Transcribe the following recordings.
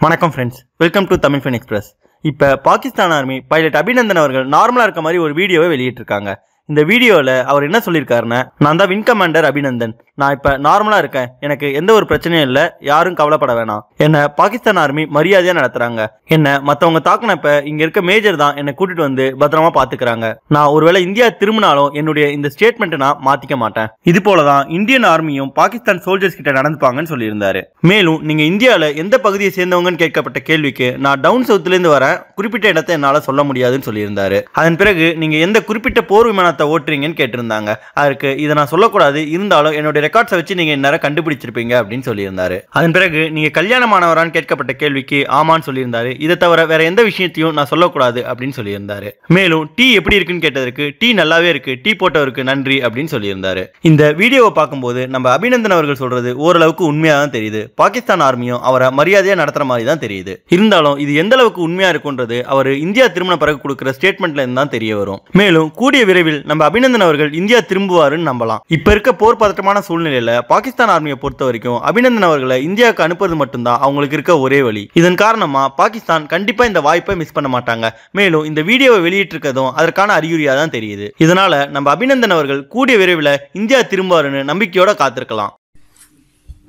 வணக்கம் friends welcome to Tamil fun express இப்போ Pakistan army pilot Abhinandan அவர்கள் நார்மலாக இருக்க மாதிரி ஒரு வீடியோவை வெளியிட்டிருக்காங்க. இந்த வீடியோவில் அவர் என்ன சொல்லியிருக்காருன்னா நான் தான் வின் கமாண்டர் அபிநந்தன். நான் இப்போ நார்மலாக இருக்கேன். எனக்கு எந்த ஒரு பிரச்சனையும் இல்லை. யாரும் கவலைப்பட வேணாம். என்னை பாகிஸ்தான் ஆர்மி மரியாதையாக நடத்துகிறாங்க என்னை மற்றவங்க தாக்குனப்ப இங்கே இருக்க மேஜர் தான் என்னை கூட்டிட்டு வந்து பத்திரமா பார்த்துக்கிறாங்க நான் ஒருவேளை இந்தியா திரும்பினாலும் என்னுடைய இந்த ஸ்டேட்மெண்ட்டை நான் மாற்றிக்க மாட்டேன். இது போல தான் இந்தியன் ஆர்மியும் பாகிஸ்தான் சோல்ஜர்ஸ் கிட்ட நடந்துப்பாங்கன்னு சொல்லியிருந்தாரு. மேலும் நீங்கள் இந்தியாவில் எந்த பகுதியை சேர்ந்தவங்கன்னு கேட்கப்பட்ட கேள்விக்கு நான் டவுன் சவுத்துலேருந்து வரேன். குறிப்பிட்ட இடத்தை என்னால் சொல்ல முடியாதுன்னு சொல்லியிருந்தாரு. அதன் பிறகு நீங்கள் எந்த குறிப்பிட்ட போர் பணத்தை ஓட்டுறீங்கன்னு கேட்டிருந்தாங்க. அதற்கு இதை நான் சொல்லக்கூடாது இருந்தாலும் என்னுடைய ரெக்கார்ட்ஸை வச்சு நீங்கள் இந்நேரம் கண்டுபிடிச்சிருப்பீங்க அப்படின்னு சொல்லியிருந்தாரு. அதன் பிறகு நீங்கள் கல்யாணமானவரான்னு கேட்கப்பட்ட கேள்விக்கு ஆமான்னு சொல்லியிருந்தாரு. இதை தவிர வேற எந்த விஷயத்தையும் நான் சொல்லக்கூடாது அப்படின்னு சொல்லியிருந்தாரு. மேலும் டீ எப்படி இருக்குன்னு கேட்டதற்கு டீ நல்லாவே இருக்கு டீ போட்டவருக்கு நன்றி அப்படின்னு சொல்லியிருந்தாரு. இந்த வீடியோவை பார்க்கும்போது நம்ம அபிநந்தன் அவர்கள் சொல்றது ஓரளவுக்கு உண்மையாக தான் தெரியுது. பாகிஸ்தான் ஆர்மியும் அவரை மரியாதையாக நடத்துற மாதிரி தான் தெரியுது. இருந்தாலும் இது எந்த அளவுக்கு உண்மையா இருக்குன்றது அவர் இந்தியா திருமண பிறகு கொடுக்குற ஸ்டேட்மெண்ட்ல இருந்து தான் தெரிய வரும். மேலும் கூடிய விரைவில் நம்ம அபிநந்தன் அவர்கள் இந்தியா திரும்புவாருன்னு நம்பலாம் இப்ப இருக்க போர் பதட்டமான சூழ்நிலையில பாகிஸ்தான் ஆர்மியை பொறுத்த வரைக்கும் அபிநந்தன் அவர்களை இந்தியாவுக்கு அனுப்புறது மட்டும்தான் அவங்களுக்கு இருக்க ஒரே வழி இதன் காரணமா பாகிஸ்தான் கண்டிப்பா இந்த வாய்ப்பை மிஸ் பண்ண மாட்டாங்க மேலும் இந்த வீடியோவை வெளியிட்டிருக்கதும் அதற்கான அறிகுறியா தான் தெரியுது இதனால நம்ம அபிநந்தன் அவர்கள் கூடிய விரைவில் இந்தியா திரும்புவாருன்னு நம்பிக்கையோட காத்திருக்கலாம்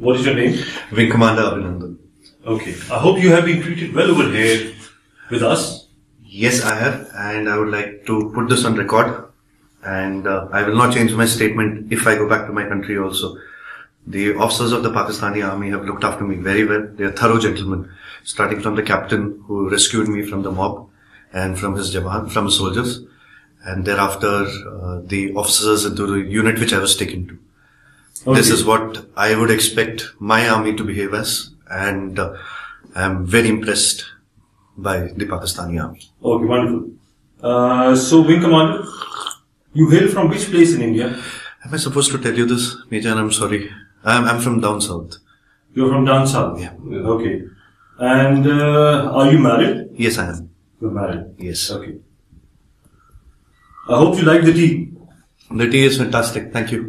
What is your name? Wing Commander Abhinandan. Okay. I hope you have been treated well over here with us. Yes, I have, and I would like to put this on record. And uh, I will not change my statement if I go back to my country also. The officers of the Pakistani army have looked after me very well. They are thorough gentlemen, starting from the captain who rescued me from the mob and from his jawan, from the soldiers, and thereafter uh, the officers into the unit which I was taken to. This is what I would expect my army to behave as, and uh, I'm very impressed by the Pakistani army. Okay, wonderful. Uh, so, Wing Commander, you hail from which place in India? Am I supposed to tell you this, Major? I'm sorry. I'm, I'm from down south. You're from down south. Yeah. Okay. And uh, are you married? Yes, I am. You're married. Yes. Okay. I hope you like the tea. The tea is fantastic. Thank you.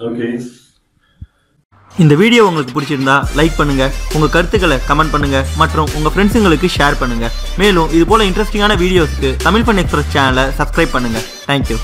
Okay. இந்த video உங்களுக்கு பிடிச்சிருந்தா like பண்ணுங்க உங்க கருத்துக்களை comment பண்ணுங்க மற்றும் உங்க ஃப்ரெண்ட்ஸுங்களுக்கு share பண்ணுங்க மேலும் இது போல இன்ட்ரெஸ்டிங்கான வீடியோஸ்க்கு தமிழ் பண்ண எக்ஸ்பிரஸ் சேனலை சப்ஸ்கிரைப் பண்ணுங்க தேங்க்யூ